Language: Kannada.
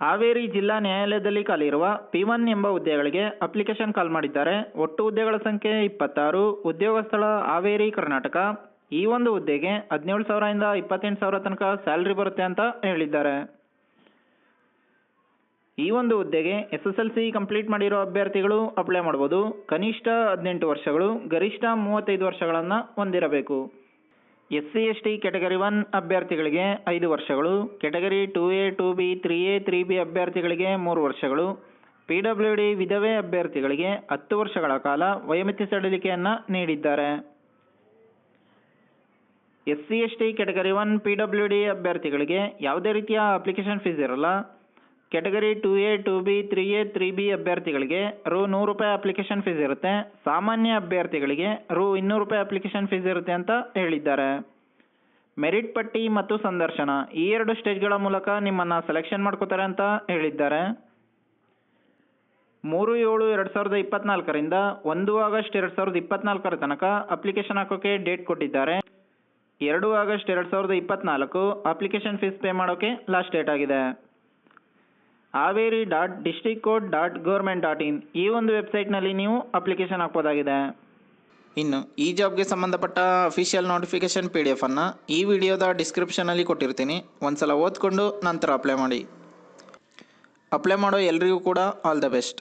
ಹಾವೇರಿ ಜಿಲ್ಲಾ ನ್ಯಾಯಾಲಯದಲ್ಲಿ ಖಾಲಿಯಿರುವ ಪಿ ಒನ್ ಎಂಬ ಹುದ್ದೆಗಳಿಗೆ ಅಪ್ಲಿಕೇಶನ್ ಕಾಲ್ ಮಾಡಿದ್ದಾರೆ. ಒಟ್ಟು ಹುದ್ದೆಗಳ ಸಂಖ್ಯೆ ಇಪ್ಪತ್ತಾರು. ಉದ್ಯೋಗ ಸ್ಥಳ ಹಾವೇರಿ, ಕರ್ನಾಟಕ. ಈ ಒಂದು ಹುದ್ದೆಗೆ ಹದಿನೇಳು ಸಾವಿರದಿಂದ ಇಪ್ಪತ್ತೆಂಟು ಸಾವಿರ ತನಕ ಸ್ಯಾಲ್ರಿ ಬರುತ್ತೆ ಅಂತ ಹೇಳಿದ್ದಾರೆ. ಈ ಒಂದು ಹುದ್ದೆಗೆ S S L C complete ಮಾಡಿರೋ ಅಭ್ಯರ್ಥಿಗಳು ಅಪ್ಲೈ ಮಾಡ್ಬೋದು. ಕನಿಷ್ಠ ಹದಿನೆಂಟು ವರ್ಷಗಳು, ಗರಿಷ್ಠ ಮೂವತ್ತೈದು ವರ್ಷಗಳನ್ನು ಹೊಂದಿರಬೇಕು. S C S T category one ಅಭ್ಯರ್ಥಿಗಳಿಗೆ ಐದು ವರ್ಷಗಳು category two A, two B, three A, three B ಅಭ್ಯರ್ಥಿಗಳಿಗೆ ಮೂರು ವರ್ಷಗಳು, ಪಿ ಡಬ್ಲ್ಯೂ ಡಿ ವಿಧವೆ ಅಭ್ಯರ್ಥಿಗಳಿಗೆ ಹತ್ತು ವರ್ಷಗಳ ಕಾಲ ವಯೋಮಿತಿ ಸಡಿಲಿಕೆಯನ್ನು ನೀಡಿದ್ದಾರೆ. S C S T category one P W D ಅಭ್ಯರ್ಥಿಗಳಿಗೆ ಯಾವುದೇ ರೀತಿಯ ಅಪ್ಲಿಕೇಶನ್ ಫೀಸ್ ಇರಲ್ಲ. Category two A, two B, three A, three B ಅಭ್ಯರ್ಥಿಗಳಿಗೆ ರು ನೂರು ರೂಪಾಯಿ ಅಪ್ಲಿಕೇಶನ್ ಫೀಸ್ ಇರುತ್ತೆ. ಸಾಮಾನ್ಯ ಅಭ್ಯರ್ಥಿಗಳಿಗೆ ರು ಇನ್ನೂರು ರೂಪಾಯಿ ಅಪ್ಲಿಕೇಶನ್ ಫೀಸ್ ಇರುತ್ತೆ ಅಂತ ಹೇಳಿದ್ದಾರೆ. ಮೆರಿಟ್ ಪಟ್ಟಿ ಮತ್ತು ಸಂದರ್ಶನ ಈ ಎರಡು ಸ್ಟೇಜ್ಗಳ ಮೂಲಕ ನಿಮ್ಮನ್ನು ಸೆಲೆಕ್ಷನ್ ಮಾಡ್ಕೋತಾರೆ ಅಂತ ಹೇಳಿದ್ದಾರೆ. ಮೂರು, ಏಳು, ಎರಡು ಸಾವಿರದ ಇಪ್ಪತ್ನಾಲ್ಕರಿಂದ ಒಂದು ಆಗಸ್ಟ್ ಎರಡು ಸಾವಿರದ ಇಪ್ಪತ್ನಾಲ್ಕರ ತನಕ ಅಪ್ಲಿಕೇಶನ್ ಹಾಕೋಕ್ಕೆ ಡೇಟ್ ಕೊಟ್ಟಿದ್ದಾರೆ. ಎರಡು ಆಗಸ್ಟ್ ಎರಡು ಸಾವಿರದ ಇಪ್ಪತ್ನಾಲ್ಕು ಅಪ್ಲಿಕೇಶನ್ ಫೀಸ್ ಪೇ ಮಾಡೋಕ್ಕೆ ಲಾಸ್ಟ್ ಡೇಟ್ ಆಗಿದೆ. Haveri dot district code dot government dot in ಈ ಒಂದು ವೆಬ್ಸೈಟ್ನಲ್ಲಿ ನೀವು ಅಪ್ಲಿಕೇಶನ್ ಹಾಕ್ಬೋದಾಗಿದೆ. ಇನ್ನು ಈ ಜಾಬ್ಗೆ ಸಂಬಂಧಪಟ್ಟ ಅಫಿಷಿಯಲ್ ನೋಟಿಫಿಕೇಶನ್ ಪಿ ಡಿ ಎಫನ್ನು ಈ ವಿಡಿಯೋದ ಡಿಸ್ಕ್ರಿಪ್ಷನಲ್ಲಿ ಕೊಟ್ಟಿರ್ತೀನಿ. ಒಂದು ಸಲ ಓದ್ಕೊಂಡು ನಂತರ ಅಪ್ಲೈ ಮಾಡಿ. ಅಪ್ಲೈ ಮಾಡೋ ಎಲ್ರಿಗೂ ಕೂಡ ಆಲ್ ದ ಬೆಸ್ಟ್